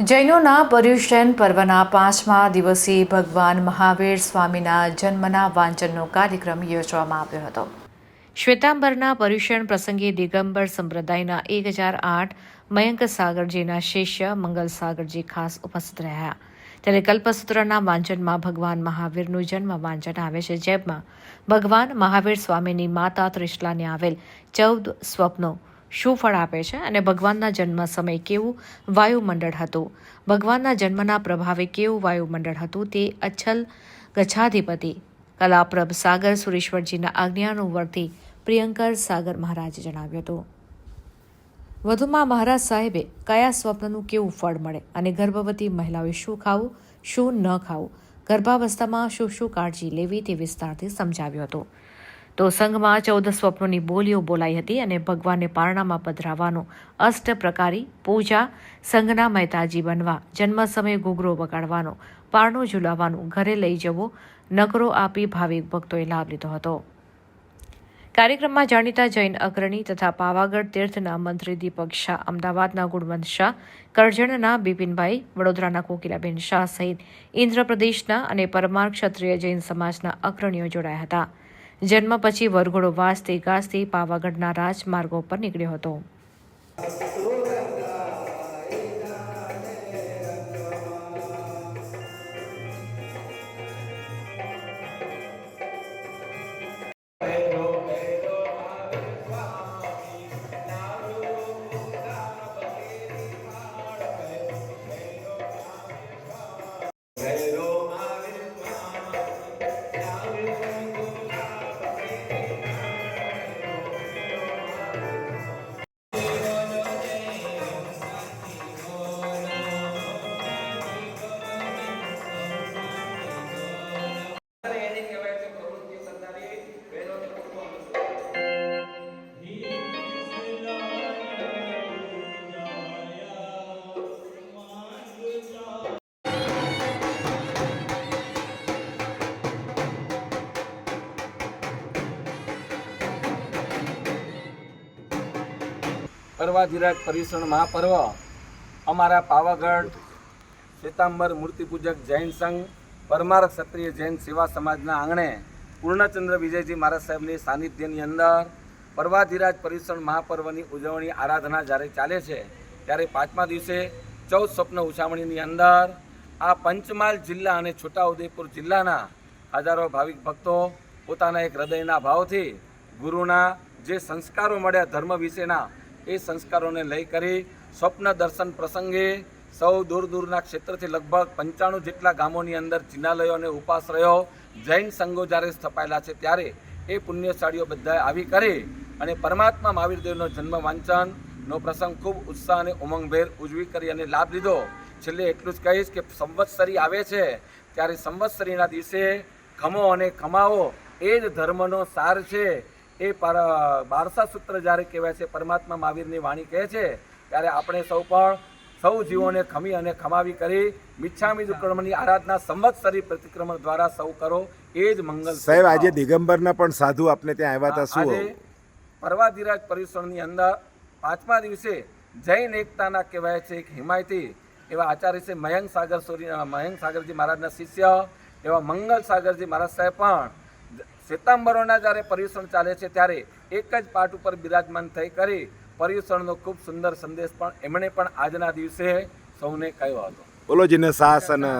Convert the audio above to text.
જૈનોના પર્યુષણ પર્વના પાંચમા દિવસે ભગવાન મહાવીર સ્વામીના જન્મના વાંચનનો કાર્યક્રમ યોજવામાં આવ્યો હતો. શ્વેતાંબરના પર્યુષણ પ્રસંગે દિગંબર સંપ્રદાયના એક હજાર આઠ મયંક સાગરજીના શિષ્ય મંગલ સાગરજી ખાસ ઉપસ્થિત રહ્યા. ત્યારે કલ્પસૂત્રના વાંચનમાં ભગવાન મહાવીરનું જન્મ વાંચન આવે છે. જેમાં ભગવાન મહાવીર સ્વામીની માતા ત્રિશલાને આવેલ ચૌદ સ્વપ્નો શું ફળ આપે છે અને ભગવાનના જન્મ સમયે કેવું વાયુમંડળ હતું? ભગવાનના જન્મના પ્રભાવે કેવું વાયુમંડળ હતું? તે અચ્છલ ગચ્છાધિપતિ કલાપ્રભ સાગર સુરેશ્વરજીના આજ્ઞાનુવર્તી પ્રિયંકર સાગર મહારાજે જણાવ્યું હતું. વધુમાં મહારાજ સાહેબે કયા સ્વપ્નનું કેવું ફળ મળે અને ગર્ભવતી મહિલાઓએ શું ખાવું, શું ન ખાવું, ગર્ભાવસ્થામાં શું શું કાળજી લેવી તે વિસ્તારથી સમજાવ્યું હતું. તો સંઘમાં ચૌદ સ્વપ્નોની બોલીઓ બોલાઈ હતી અને ભગવાનને પારણામાં પધરાવવાનો અષ્ટ પ્રકારી પૂજા સંઘના મહેતાજી બનવા, જન્મ સમયે ઘૂઘરો વગાડવાનો, પારણો ઝુલાવવાનું, ઘરે લઈ જવો નકરો આપી ભાવિક ભક્તોએ લાભ લીધો હતો. કાર્યક્રમમાં જાણીતા જૈન અગ્રણી તથા પાવાગઢ તીર્થના મંત્રી દીપક શાહ, અમદાવાદના ગુણવંત શાહ, કરજણના બિપિનભાઈ, વડોદરાના કોકિલાબેન શાહ સહિત ઇન્દ્રપ્રદેશના અને પરમાર ક્ષત્રિય જૈન સમાજના અગ્રણીઓ જોડાયા હતા. જન્મ પછી વરઘોડો વાસથી ગાસથી પાવાગઢના રાજમાર્ગો પર નીકળ્યો હતો. પર્વાધિરાજ પર્યુષણ મહાપર્વ. અમારા પાવાગઢ શ્વેતાંબર મૂર્તિપૂજક જૈન સંઘ પરમાર ક્ષત્રિય જૈન સેવા સમાજના આંગણે પૂર્ણચંદ્ર વિજયજી મહારાજ સાહેબની સાનિધ્યની અંદર પર્વાધિરાજ પર્યુષણ મહાપર્વની ઉજવણી આરાધના જ્યારે ચાલે છે, ત્યારે પાંચમા દિવસે ચૌદ સ્વપ્ન ઉછામણીની અંદર આ પંચમહાલ જિલ્લા અને છોટાઉદેપુર જિલ્લાના હજારો ભાવિક ભક્તો પોતાના એક હૃદયના ભાવથી ગુરુના જે સંસ્કારો મળ્યા ધર્મ વિશેના એ સંસ્કારોને લઈ કરી સ્વપ્ન દર્શન પ્રસંગે સૌ દૂર દૂરના ક્ષેત્રથી લગભગ પંચાણું જેટલા ગામોની અંદર ચિનાલયો અને ઉપાશ્રયો જૈન સંઘો જ્યારે સ્થપાયેલા છે ત્યારે એ પુણ્યશાળીઓ બધાએ આવી કરી અને પરમાત્મા મહાવીરદેવનો જન્મ વાંચનનો પ્રસંગ ખૂબ ઉત્સાહ અને ઉમંગભેર ઉજવી કરી અને લાભ લીધો. છેલ્લે એટલું જ કહીશ કે સંવત્સરી આવે છે ત્યારે સંવત્સરીના દિવસે ખમો અને ખમાવો એ જ ધર્મનો સાર છે. એ પર બારસા સૂત્ર જ્યારે કહેવાય છે પરમાત્મા મહાવીરની વાણી કહે છે ત્યારે આપણે સૌ પણ સૌ જીવોને ખમી અને ખમાવી કરી મિચ્છામી દુક્રમની આરાધના સંવત્સરી પ્રતિક્રમણ દ્વારા સૌ કરો એ જ મંગલ સાહેબ આજે દિગંબરના પણ સાધુ આપને ત્યાં આવ્યા હતા શું? પર્વાધિરાજ પરિસરની અંદર પાંચમા દિવસે જૈન એકતાના કહેવાય છે એક હિમાયતી એવા આચાર્ય છે મયંક સાગર સૂર્ય મયંક સાગરજી મહારાજના શિષ્ય એવા મંગલ સાગરજી મહારાજ સાહેબ પણ શ્વેતાંબરોના જ્યારે પર્યુષણ ચાલે છે ત્યારે એક જ પાઠ ઉપર બિરાજમાન થઈ કરી પર્યુષણનો ખૂબ સુંદર સંદેશ પણ એમણે પણ આજના દિવસે સૌને કહ્યો હતો. બોલો જીને સાસ અને